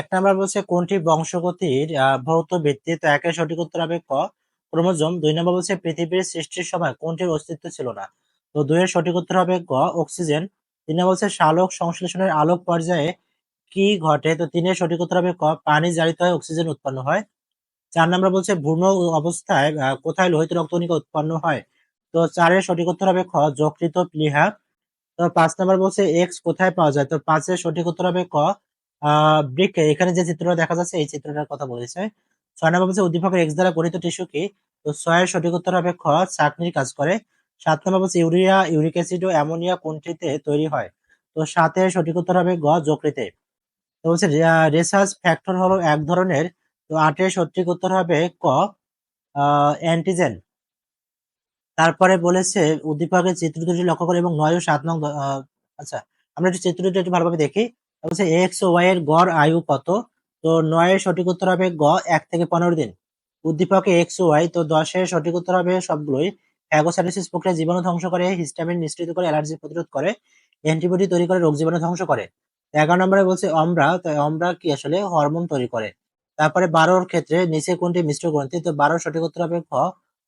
এক নাম্বার বলছে, কোনটি বংশগতির ভৌত ভিত্তি? তো একের সঠিক উত্তর হবে ক। ক্রোমোজোম। দুই নম্বর বলছে, পৃথিবীর সৃষ্টির সময় কোনটির অস্তিত্ব ছিল না? তো দুইয়ের সঠিক উত্তর হবে গ, অক্সিজেন। তিন নম্বর বলছে, সালোক সংশ্লেষণের আলোক পর্যায়ে কি ঘটে? তো তিনের সঠিক উত্তর হবে ক, পানি জারিত হয়ে অক্সিজেন উৎপন্ন হয়। চার নম্বর বলছে ভ্রূণ অবস্থায় কোথায় লোহিত রক্তকণিকা উৎপন্ন হয়? তো চারের সঠিক উত্তর হবে খ, যকৃত প্লীহা। তো পাঁচ নম্বর বলছে, এক্স কোথায় পাওয়া যায়? তো পাঁচের সঠিক উত্তর হবে ক বৃক্কে এখানে যে চিত্রটা দেখা যাচ্ছে, এই চিত্রটার কথা বলেছে। ছয় নম্বর বলছে, উদ্দীপকের এক্স দ্বারা গঠিত টিস্যু কি তো ছয়ের সঠিক উত্তর হবে খ চাকনির কাজ করে। সাত নম্বর বলছে, ইউরিয়া, ইউরিক অ্যাসিড ও অ্যামোনিয়া কোনটিতে তৈরি হয়? তো সাতের সঠিক উত্তর হবে গ, যকৃতে। তো বলছে রেসার্চ ফ্যাক্টর হলো এক ধরনের, তো আটের সঠিক উত্তর হবে ক অ্যান্টিজেন। তারপরে বলেছে, উদ্দীপকের চিত্র দুটি লক্ষ্য করে এবং নয় ও সাত নং আচ্ছা আমরা একটু চিত্র দুটি একটু ভালোভাবে দেখি। বলছে এক্স ও ওয়াই এর গড় আয়ু কত? তো নয়ের সঠিক উত্তর হবে গ, এক থেকে পনেরো দিন। উদ্দীপকে এক্স ওয়াই তো দশের সঠিক উত্তর হবে সবগুলোই। ফ্যাগোসাইটোসিস প্রক্রিয়া জীবাণু ধ্বংস করে, হিস্টামিন নিষ্ক্রিত করে, অ্যালার্জি প্রতিরোধ করে, অ্যান্টিবডি তৈরি করে, রোগ জীবাণু ধ্বংস করে। এগারো নম্বরে বলছে অম্রা, তো অম্রা কি আসলে? হরমোন তৈরি করে। তারপরে বারোর ক্ষেত্রে নিচে কোনটি মিশ্র গ্রন্থি? তো বারোর সঠিক উত্তর হবে খ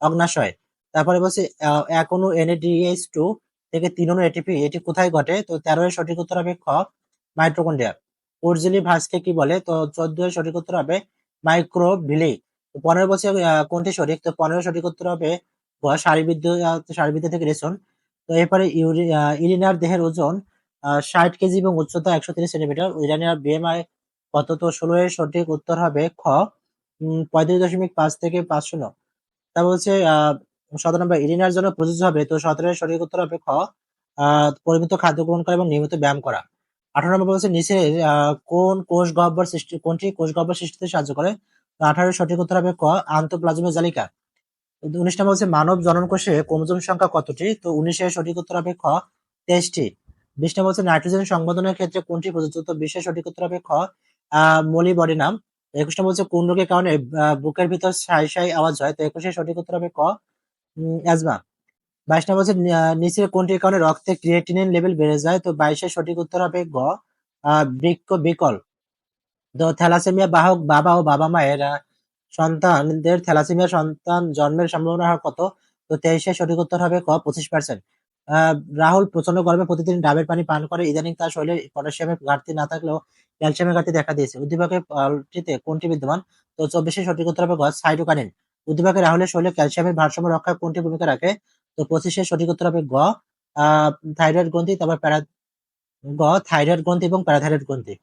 অগ্নাশয়। তারপরে বলছে অণু এনএডিএইচ টু থেকে তিন অণু এটিপি এটি কোথায় ঘটে? তো তেরো এর সঠিক উত্তর হবে খ মাইট্রোকন্ড্রিয়া পরজীবী ভাসকে কি বলে? তো চোদ্দ সঠিক উত্তর হবে মাইক্রোভিলি। পনেরো আহ, কোনটি সঠিক? তো পনেরো সঠিক উত্তর হবে শারীরবিদ্যা শারীরবিদ্যা থেকে রেশন। তো এরপরে ইরিনার দেহের ওজন ষাট কেজি এবং উচ্চতা একশো তিরিশ সেন্টিমিটার। ইরানিয়ার বিএমআই কত? তো ষোলো এর সঠিক উত্তর হবে খ পঁয়ত্রিশ দশমিক পাঁচ থেকে পাঁচ শূন্য। তা বলছে আহ সতেরো নম্বর ইরিনার জন্য প্রযোজ্য হবে। তো সতেরো সঠিক উত্তর হবে খ পরিমিত খাদ্য গ্রহণ করা এবং নিয়মিত ব্যায়াম করা। আঠারো নম্বর বলছে নিচে কোন কোষ গহ্বর সৃষ্টি, কোনটি কোষ গহ্বর সৃষ্টিতে সাহায্য করে? আঠারো সঠিক উত্তর হবে ক আন্তঃপ্লাজমীয় জালিকা। উনিশ নম্বর বলছে মানব জনন কোষে ক্রোমোজোম সংখ্যা কতটি? তো উনিশের সঠিক উত্তর হবে খ তেইশটি। বিশ নম্বর বলছে নাইট্রোজেন সংবন্ধনের ক্ষেত্রে কোনটি প্রযোজ্য? তো বিশের সঠিক উত্তর হবে খ, আহ, মলিবডিনাম। একুশ নম্বর বলছে কোন রোগের কারণে বুকের ভিতর সাই সাই আওয়াজ হয়? তো একুশের সঠিক উত্তর হবে ক অ্যাজমা। বাইশ নম্বর হচ্ছে নিচের কোনটির কারণে রক্তে ক্রিয়েটিনিন লেভেল বেড়ে যায়? তো বাইশের সঠিক উত্তর হবে গ বৃক্ক বিকল। তো থ্যালাসেমিয়া বাহক বাবা ও বাবা মায়ের সন্তানদের থ্যালাসেমিয়া সন্তান জন্মের সম্ভাবনা হার কত? তো তেইশের সঠিক উত্তর হবে ক, পঁচিশ পার্সেন্ট রাহুল প্রচণ্ড গরমে প্রতিদিন ডাবের পানি পান করে। ইদানিং তার শরীরে পটাশিয়ামের ঘাটতি না থাকলেও ক্যালসিয়ামের ঘাটতি দেখা দিয়েছে। উদ্দীপকের ফলটিতে কোনটি বিদ্যমান? তো চব্বিশের সঠিক উত্তর হবে গ সাইটোকানিন উদ্দীপকে রাহুলের শরীরে ক্যালসিয়ামের ভারসাম্য রক্ষায় কোনটি ভূমিকা রাখে? তো পঁচিশের সঠিক উত্তর হবে গ থাইরয়েড গ্রন্থি, তারপর প্যারা গ থাইরয়েড গ্রন্থি এবং প্যারাথাইরয়েড গ্রন্থি।